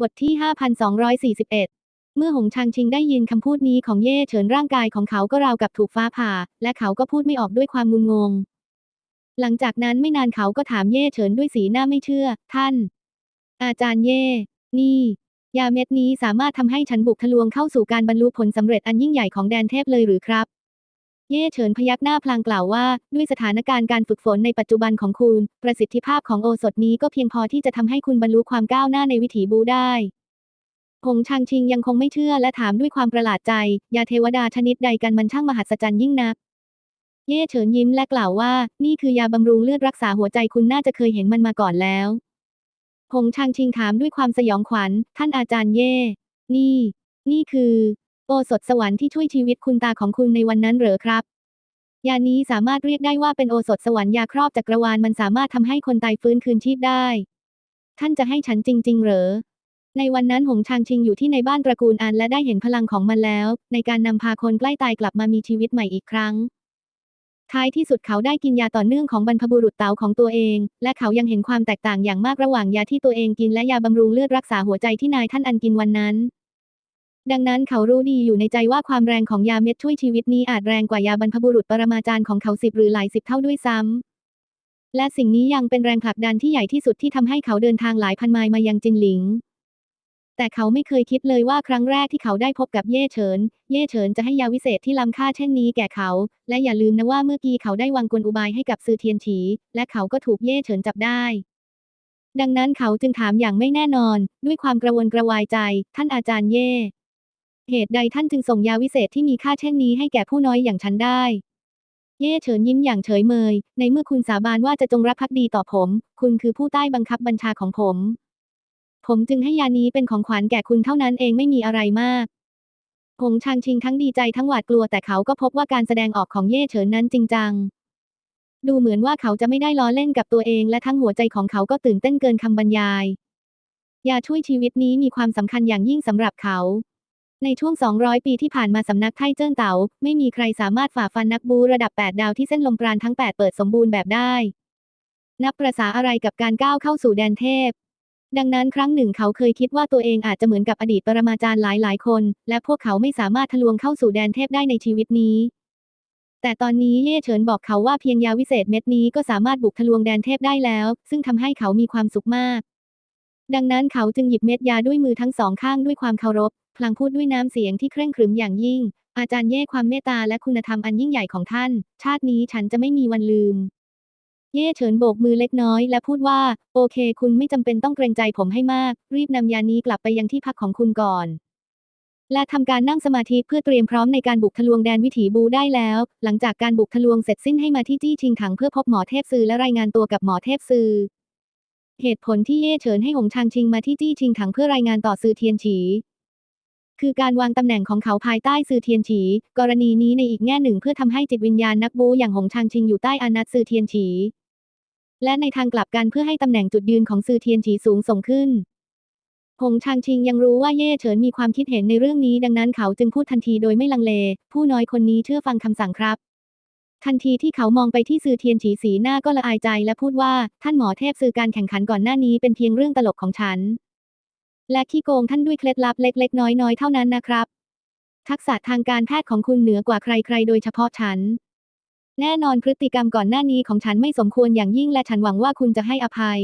บทที่ 5241 เมื่อหงชางชิงได้ยินคำพูดนี้ของเย่เฉินร่างกายของเขาก็ราวกับถูกฟ้าผ่า และเขาก็พูดไม่ออกด้วยความงุนงง หลังจากนั้นไม่นานเขาก็ถามเย่เฉินด้วยสีหน้าไม่เชื่อ ท่าน อาจารย์เย่ นี่ ยาเม็ดนี้สามารถทำให้ฉันบุกทะลวงเข้าสู่การบรรลุผลสำเร็จอันยิ่งใหญ่ของแดนเทพเลยหรือครับ เย่เฉินพยักหน้าพลางกล่าวว่า ด้วยสถานการณ์การฝึกฝนในปัจจุบันของคุณ ประสิทธิภาพของโอสถนี้ก็เพียงพอที่จะทำให้คุณบรรลุความก้าวหน้าในวิถีบูได้หงชางชิงยังคงไม่เชื่อและถามด้วยความประหลาดใจ ยาเทวดาชนิดใดกันมันช่างมหัศจรรย์ยิ่งนัก เย่เฉินยิ้มและกล่าวว่า นี่คือยาบำรุงเลือดรักษาหัวใจคุณน่าจะเคยเห็นมันมาก่อนแล้วหงชางชิงถามด้วยความสยองขวัญ ท่านอาจารย์เย่ นี่ นี่คือ โอสถสวรรค์ที่ช่วยชีวิตคุณตาของคุณในวันนั้นเหรอครับยานี้สามารถเรียกได้ว่าเป็นโอสถสวรรค์ยาครอบจักรวาลมันสามารถทำให้คนตายฟื้นคืนชีพได้ ท่านจะให้ฉันจริง ๆ เหรอ ในวันนั้นหงชางชิงอยู่ที่ในบ้านตระกูลอันและได้เห็นพลังของมันแล้ว ในการนำพาคนใกล้ตายกลับมามีชีวิตใหม่อีกครั้ง ท้ายที่สุดเขาได้กินยาต่อเนื่องของบรรพบุรุษเต๋าของตัวเอง และเขายังเห็นความแตกต่างอย่างมากระหว่างยาที่ตัวเองกินและยาบำรุงเลือดรักษาหัวใจที่นายท่านอันกินวันนั้น ดังนั้นเขารู้ดีอยู่ในใจว่าความแรงของยาเม็ดช่วยชีวิตนี้อาจแรงกว่ายาบรรพบุรุษปรมาจารย์ของเขาสิบหรือหลายสิบเท่าด้วยซ้ำและสิ่งนี้ยังเป็นแรงผลักดันที่ใหญ่ที่สุดที่ทำให้เขาเดินทางหลายพันไมล์มายังจินหลิง แต่เขาไม่เคยคิดเลยว่าครั้งแรกที่เขาได้พบกับเย่เฉิน เย่เฉินจะให้ยาวิเศษที่ล้ำค่าเช่นนี้แก่เขา และอย่าลืมนะว่าเมื่อกี้เขาได้วางกลอุบายให้กับซือเทียนฉี และเขาก็ถูกเย่เฉินจับได้ดังนั้นเขาจึงถามอย่างไม่แน่นอน ด้วยความกระวนกระวายใจ ท่านอาจารย์เย่ เหตุใดท่านจึงส่งยาวิเศษที่มีค่าเช่นนี้ให้แก่ผู้น้อยอย่างฉันได้ เย่เฉินยิ้มอย่างเฉยเมย ในเมื่อคุณสาบานว่าจะจงรักภักดีต่อผม คุณคือผู้ใต้บังคับบัญชาของผม ผมจึงให้ยานี้เป็นของขวัญแก่คุณเท่านั้นเองไม่มีอะไรมากหงชางชิงทั้งดีใจทั้งหวาดกลัวแต่เขาก็พบว่าการแสดงออกของเย่เฉินนั้นจริงจัง ดูเหมือนว่าเขาจะไม่ได้ล้อเล่นกับตัวเองและทั้งหัวใจของเขาก็ตื่นเต้นเกินคำบรรยายยาช่วยชีวิตนี้มีความสำคัญอย่างยิ่งสำหรับเขา ในช่วง 200 ปีที่ผ่านมาสำนักไทเจิ้นเต๋าไม่มีใครสามารถฝ่าฟันนักบูระดับ 8 ดาวที่เส้นลมปราณทั้ง 8 เปิดสมบูรณ์แบบได้ นับประษาอะไรกับการก้าวเข้าสู่แดนเทพ ดังนั้นครั้งหนึ่งเขาเคยคิดว่าตัวเองอาจจะเหมือนกับอดีตปรมาจารย์หลายๆ คน และพวกเขาไม่สามารถทะลวงเข้าสู่แดนเทพได้ในชีวิตนี้ แต่ตอนนี้เย่เฉินบอกเขาว่าเพียงยาวิเศษเม็ดนี้ก็สามารถบุกทะลวงแดนเทพได้แล้ว ซึ่งทำให้เขามีความสุขมากดังนั้นเขาจึงหยิบเม็ดยาด้วยมือทั้งสองข้างด้วยความเคารพ พลางพูดด้วยน้ำเสียงที่เคร่งครึมอย่างยิ่ง อาจารย์เย่ความเมตตาและคุณธรรมอันยิ่งใหญ่ของท่าน ชาตินี้ฉันจะไม่มีวันลืม เย่เฉินโบกมือเล็กน้อยและพูดว่า โอเค คุณไม่จำเป็นต้องเกรงใจผมให้มาก รีบนำยานี้กลับไปยังที่พักของคุณก่อนและทำการนั่งสมาธิเพื่อเตรียมพร้อมในการบุกทะลวงแดนวิถีบูได้แล้ว หลังจากการบุกทะลวงเสร็จสิ้นให้มาที่จี้ชิงถังเพื่อพบหมอเทพซือและรายงานตัวกับหมอเทพซือ เหตุผลที่เย่เฉินให้หงชางชิงมาที่จี้ชิงถังเพื่อรายงานต่อซือเทียนฉี คือการวางตำแหน่งของเขาภายใต้ซือเทียนฉี กรณีนี้ในอีกแง่หนึ่งเพื่อทำให้จิตวิญญาณนักบูอย่างหงชางชิงอยู่ใต้อานัตซือเทียนฉี และในทางกลับกันเพื่อให้ตำแหน่งจุดยืนของซือเทียนฉีสูงส่งขึ้นหงชางชิงยังรู้ว่าเย่เฉินมีความคิดเห็นในเรื่องนี้ดังนั้นเขาจึงพูดทันทีโดยไม่ลังเล ผู้น้อยคนนี้เชื่อฟังคำสั่งครับ ทันทีที่เขามองไปที่ซือเทียนฉีสีหน้าก็ละอายใจและพูดว่า ท่านหมอเทพซือการแข่งขันก่อนหน้านี้เป็นเพียงเรื่องตลกของฉัน และขี้โกงท่านด้วยเคล็ดลับเล็ก ๆ น้อย ๆ เท่านั้นนะครับ ทักษะทางการแพทย์ของคุณเหนือกว่าใคร ๆ โดยเฉพาะฉัน แน่นอนพฤติกรรมก่อนหน้านี้ของฉันไม่สมควรอย่างยิ่งและฉันหวังว่าคุณจะให้อภัย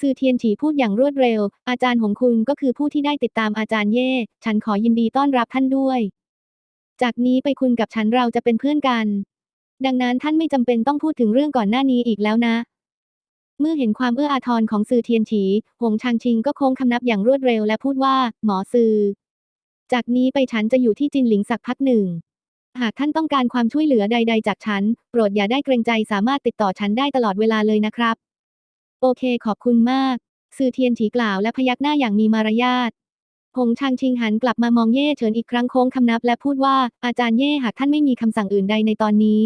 ซือเทียนฉีพูดอย่างรวดเร็ว อาจารย์ของคุณก็คือผู้ที่ได้ติดตามอาจารย์เย่ ฉันขอยินดีต้อนรับท่านด้วย จากนี้ไปคุณกับฉันเราจะเป็นเพื่อนกัน ดังนั้นท่านไม่จำเป็นต้องพูดถึงเรื่องก่อนหน้านี้อีกแล้วนะ เมื่อเห็นความเอื้ออาทรของซือเทียนฉีหงชางชิงก็โค้งคำนับอย่างรวดเร็วและพูดว่า หมอซือจากนี้ไปฉันจะอยู่ที่จินหลิงสักพักหนึ่ง หากท่านต้องการความช่วยเหลือใด ๆ จากฉัน โปรดอย่าได้เกรงใจสามารถติดต่อฉันได้ตลอดเวลาเลยนะครับ โอเคขอบคุณมากซือเทียนฉีกล่าวและพยักหน้าอย่างมีมารยาทหงชางชิงหันกลับมามองเย่เฉินอีกครั้งโค้งคำนับและพูดว่าอาจารย์เย่หากท่านไม่มีคำสั่งอื่นใดในตอนนี้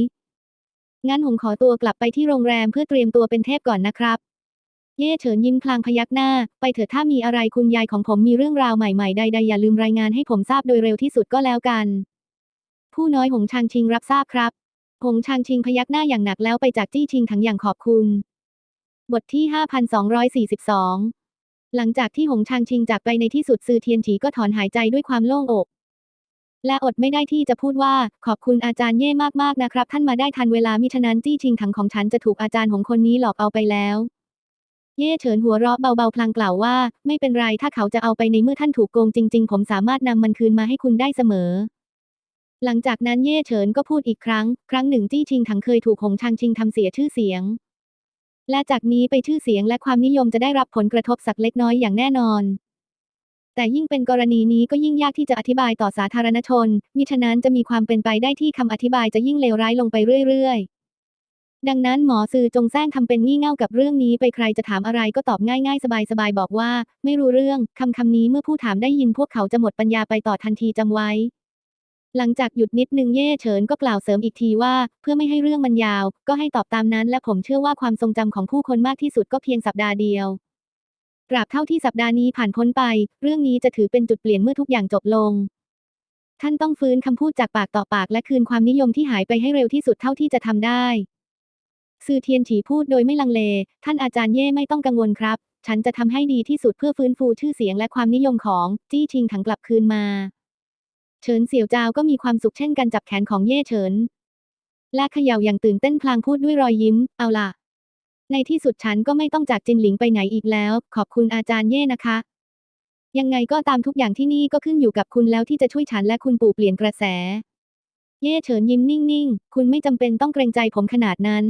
งั้นหงขอตัวกลับไปที่โรงแรมเพื่อเตรียมตัวเป็นเทพก่อนนะครับ เย่เฉินยิ้มพลางพยักหน้า ไปเถิดถ้ามีอะไรคุณยายของผมมีเรื่องราวใหม่ๆใดๆอย่าลืมรายงานให้ผมทราบโดยเร็วที่สุดก็แล้วกัน ผู้น้อยหงชางชิงรับทราบครับ หงชางชิงพยักหน้าอย่างหนักแล้วไปจากจี้ชิงถังอย่างขอบคุณ บทที่ 5242 หลังจากที่หงชางชิงจากไปในที่สุดซือเทียนฉีก็ถอนหายใจด้วยความโล่งอก และอดไม่ได้ที่จะพูดว่า ขอบคุณอาจารย์เย่มากๆนะครับ ท่านมาได้ทันเวลามิฉะนั้นจี้ชิงถังของฉันจะถูกอาจารย์หงคนนี้หลอกเอาไปแล้ว เย่เฉินหัวเราะเบาๆพลางกล่าวว่า ไม่เป็นไรถ้าเขาจะเอาไปในเมื่อท่านถูกโกงจริง ๆ ผมสามารถนำมันคืนมาให้คุณได้เสมอ หลังจากนั้นเย่เฉินก็พูดอีกครั้ง ครั้งหนึ่งจี้ชิงถังเคยถูกหงชางชิงทำเสียชื่อเสียง และจากนี้ไปชื่อเสียงและความนิยมจะได้รับผลกระทบสักเล็กน้อยอย่างแน่นอน แต่ยิ่งเป็นกรณีนี้ก็ยิ่งยากที่จะอธิบายต่อสาธารณชน มิฉะนั้นจะมีความเป็นไปได้ที่คำอธิบายจะยิ่งเลวร้ายลงไปเรื่อยๆ ดังนั้นหมอซือจงแซงทำเป็นงี่เง่ากับเรื่องนี้ไปใครจะถามอะไรก็ตอบง่ายๆ สบายๆ บอกว่า ไม่รู้เรื่องคำคำนี้เมื่อผู้ถามได้ยินพวกเขาจะหมดปัญญาไปต่อทันทีจำไว้ หลังจากหยุดนิดนึงเย่เฉินก็กล่าวเสริมอีกทีว่า เพื่อไม่ให้เรื่องมันยาว ก็ให้ตอบตามนั้น และผมเชื่อว่าความทรงจำของผู้คนมากที่สุดก็เพียงสัปดาห์เดียว ตราบเท่าที่สัปดาห์นี้ผ่านพ้นไป เรื่องนี้จะถือเป็นจุดเปลี่ยนเมื่อทุกอย่างจบลง ท่านต้องฟื้นคำพูดจากปากต่อปากและคืนความนิยมที่หายไปให้เร็วที่สุดเท่าที่จะทำได้ซือเทียนฉีพูดโดยไม่ลังเล ท่านอาจารย์เย่ไม่ต้องกังวลครับ ฉันจะทำให้ดีที่สุดเพื่อฟื้นฟูชื่อเสียงและความนิยมของจี้ชิงถังกลับคืนมา เฉินเสี่ยวจาวก็มีความสุขเช่นกันจับแขนของเย่เฉินและเขย่าอย่างตื่นเต้นพลางพูดด้วยรอยยิ้ม เอาล่ะ ในที่สุดฉันก็ไม่ต้องจากจินหลิงไปไหนอีกแล้ว ขอบคุณอาจารย์เย่นะคะ ยังไงก็ตามทุกอย่างที่นี่ก็ขึ้นอยู่กับคุณแล้วที่จะช่วยฉันและคุณปู่เปลี่ยนกระแส เย่เฉินยิ้มนิ่งๆ คุณไม่จำเป็นต้องเกรงใจผมขนาดนั้น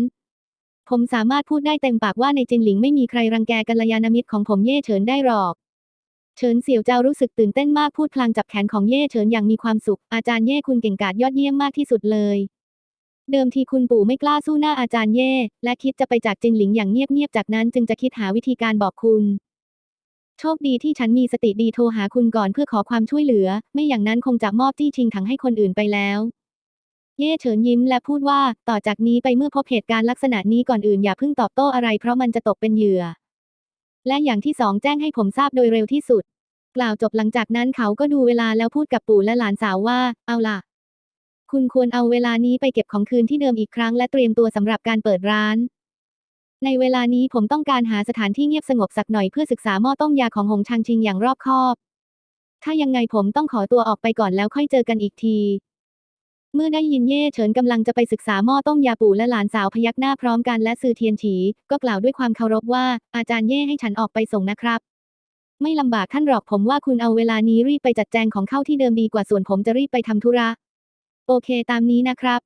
ผมสามารถพูดได้เต็มปากว่าในจินหลิงไม่มีใครรังแกกัลยาณมิตรของผมเย่เฉินได้หรอก เฉินเสี่ยวเจ้ารู้สึกตื่นเต้นมากพูดพลางจับแขนของเย่เฉินอย่างมีความสุข อาจารย์เย่คุณเก่งกาจยอดเยี่ยมมากที่สุดเลย เดิมทีคุณปู่ไม่กล้าสู้หน้าอาจารย์เย่ และคิดจะไปจากจินหลิงอย่างเงียบๆจากนั้นจึงจะคิดหาวิธีการบอกคุณ โชคดีที่ฉันมีสติดีโทรหาคุณก่อนเพื่อขอความช่วยเหลือ ไม่อย่างนั้นคงจะมอบจี้ชิงถังให้คนอื่นไปแล้ว เย่เฉินยิ้มและพูดว่าต่อจากนี้ไปเมื่อพบเหตุการณ์ลักษณะนี้ก่อนอื่นอย่าเพิ่งตอบโต้อะไรเพราะมันจะตกเป็นเหยื่อ และอย่างที่สองแจ้งให้ผมทราบโดยเร็วที่สุด กล่าวจบหลังจากนั้นเขาก็ดูเวลาแล้วพูดกับปู่และหลานสาวว่า เอาล่ะ คุณควรเอาเวลานี้ไปเก็บของคืนที่เดิมอีกครั้งและเตรียมตัวสำหรับการเปิดร้าน ในเวลานี้ผมต้องการหาสถานที่เงียบสงบสักหน่อยเพื่อศึกษาหม้อต้มยาของหงชางชิงอย่างรอบคอบ ถ้ายังไงผมต้องขอตัวออกไปก่อนแล้วค่อยเจอกันอีกที เมื่อได้ยินเย่เฉินกำลังจะไปศึกษาหม้อต้มยาปู่และหลานสาวพยักหน้าพร้อมกันและซือเทียนฉี ก็กล่าวด้วยความเคารพว่า อาจารย์เย่ให้ฉันออกไปส่งนะครับไม่ลำบากท่านหรอกผมว่าคุณเอาเวลานี้รีบไปจัดแจงของเข้าที่เดิมดีกว่าส่วนผมจะรีบไปทำธุระ โอเคตามนี้นะครับ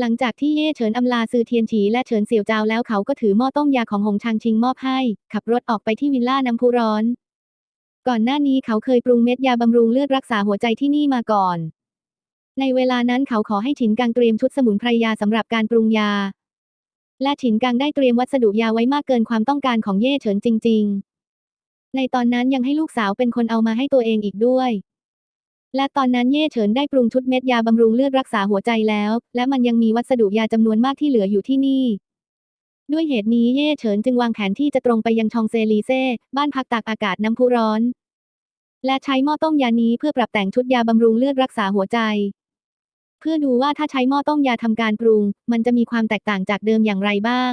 หลังจากที่เย่เฉินอำลาซือเทียนฉีและเฉินเสี่ยวจาวแล้วเขาก็ถือหม้อต้มยาของหงชางชิงมอบให้ ขับรถออกไปที่วิลล่าน้ำพุร้อน ก่อนหน้านี้เขาเคยปรุงเม็ดยาบำรุงเลือดรักษาหัวใจที่นี่มาก่อน ในเวลานั้นเขาขอให้ฉินกังเตรียมชุดสมุนไพรยาสำหรับการปรุงยา และฉินกังได้เตรียมวัสดุยาไว้มากเกินความต้องการของเย่เฉินจริง ๆ ในตอนนั้นยังให้ลูกสาวเป็นคนเอามาให้ตัวเองอีกด้วย และตอนนั้นเย่เฉินได้ปรุงชุดเม็ดยาบำรุงเลือดรักษาหัวใจแล้ว และมันยังมีวัสดุยาจำนวนมากที่เหลืออยู่ที่นี่ ด้วยเหตุนี้เย่เฉินจึงวางแผนที่จะตรงไปยังชองเซลีเซ่บ้านพักตากอากาศน้ำพุร้อน และใช้หม้อต้มยานี้เพื่อปรับแต่งชุดยาบำรุงเลือดรักษาหัวใจ เพื่อดูว่าถ้าใช้หม้อต้มยาทำการปรุง มันจะมีความแตกต่างจากเดิมอย่างไรบ้าง